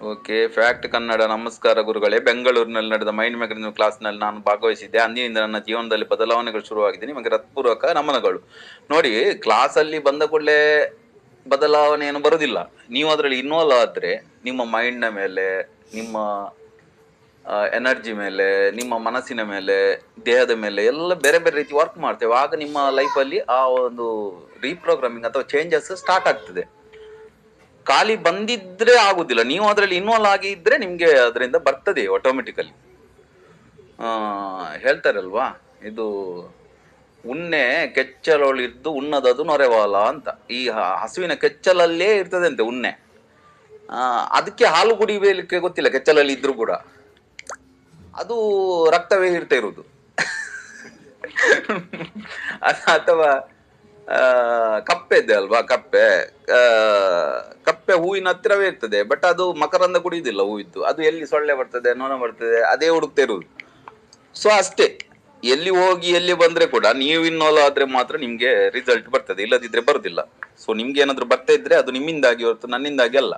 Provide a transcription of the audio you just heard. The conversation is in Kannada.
ಓಕೆ ಫ್ಯಾಕ್ಟ್ ಕನ್ನಡ ನಮಸ್ಕಾರ ಗುರುಗಳೇ. ಬೆಂಗಳೂರಿನಲ್ಲಿ ನಡೆದ ಮೈಂಡ್ ಮೆಕಾನಿಸಮ್ ಕ್ಲಾಸ್ನಲ್ಲಿ ನಾನು ಭಾಗವಹಿಸಿದ್ದೆ. ಅಂದಿನಿಂದ ನನ್ನ ಜೀವನದಲ್ಲಿ ಬದಲಾವಣೆಗಳು ಶುರುವಾಗಿದೆ. ನಿಮಗೆ ಹೃತ್ಪೂರ್ವಕ ನಮನಗಳು. ನೋಡಿ, ಕ್ಲಾಸಲ್ಲಿ ಬಂದ ಕೂಡಲೇ ಬದಲಾವಣೆ ಏನು ಬರೋದಿಲ್ಲ ನೀವು ಅದರಲ್ಲಿ ಇನ್ವಾಲ್ವ್ ಆದರೆ ನಿಮ್ಮ ಮೈಂಡ್ನ ಮೇಲೆ, ನಿಮ್ಮ ಎನರ್ಜಿ ಮೇಲೆ, ನಿಮ್ಮ ಮನಸ್ಸಿನ ಮೇಲೆ, ದೇಹದ ಮೇಲೆ ಎಲ್ಲ ಬೇರೆ ಬೇರೆ ರೀತಿ ವರ್ಕ್ ಮಾಡ್ತೇವೆ. ಆಗ ನಿಮ್ಮ ಲೈಫಲ್ಲಿ ಆ ಒಂದು ರೀಪ್ರೋಗ್ರಾಮಿಂಗ್ ಅಥವಾ ಚೇಂಜಸ್ ಸ್ಟಾರ್ಟ್ ಆಗ್ತದೆ. ಖಾಲಿ ಬಂದಿದ್ರೆ ಆಗುದಿಲ್ಲ. ನೀವು ಅದರಲ್ಲಿ ಇನ್ವಾಲ್ವ್ ಆಗಿದ್ರೆ ನಿಮ್ಗೆ ಅದರಿಂದ ಬರ್ತದೆ ಆಟೋಮೆಟಿಕಲಿ ಹೇಳ್ತಾರಲ್ವಾ? ಇದು ಉಣ್ಣೆ ಕೆಚ್ಚಲೊಳಿದ್ದು ಉಣ್ಣದದು ನೊರೆವಾಲ ಅಂತ. ಈ ಹಸುವಿನ ಕೆಚ್ಚಲಲ್ಲೇ ಇರ್ತದೆ ಅಂತೆ ಉಣ್ಣೆ ಅದಕ್ಕೆ ಹಾಲು ಕುಡಿಬೇಲಿಕ್ಕೆ ಗೊತ್ತಿಲ್ಲ, ಕೆಚ್ಚಲಲ್ಲಿ ಇದ್ರೂ ಕೂಡ. ಅದು ರಕ್ತವೇ ಇರ್ತಾ ಇರುವುದು. ಅಥವಾ ಕಪ್ಪೆ ಇದೆ ಅಲ್ವಾ, ಕಪ್ಪೆ? ಕಪ್ಪೆ ಹೂವಿನ ಹತ್ತಿರವೇ ಇರ್ತದೆ ಬಟ್ ಅದು ಮಕರಂದ ಕುಡಿಯುದಿಲ್ಲ ಹೂವಿದ್ದು. ಅದು ಎಲ್ಲಿ ಸೊಳ್ಳೆ ಬರ್ತದೆ, ನೊಣ ಬರ್ತದೆ, ಅದೇ ಹುಡುಕ್ತಾ ಇರುವುದು. ಸೊ ಅಷ್ಟೇ. ಎಲ್ಲಿ ಹೋಗಿ, ಎಲ್ಲಿ ಬಂದ್ರೆ ಕೂಡ ನೀವು ಇನ್ವಾಲ್ವ್ ಆದ್ರೆ ಮಾತ್ರ ನಿಮ್ಗೆ ರಿಸಲ್ಟ್ ಬರ್ತದೆ, ಇಲ್ಲದಿದ್ರೆ ಬರುದಿಲ್ಲ. ಸೊ ನಿಮ್ಗೆ ಏನಾದ್ರು ಬರ್ತಾ ಇದ್ರೆ ಅದು ನಿಮ್ಮಿಂದಾಗಿ ಹೊರತು ನನ್ನಿಂದಾಗಿ ಅಲ್ಲ.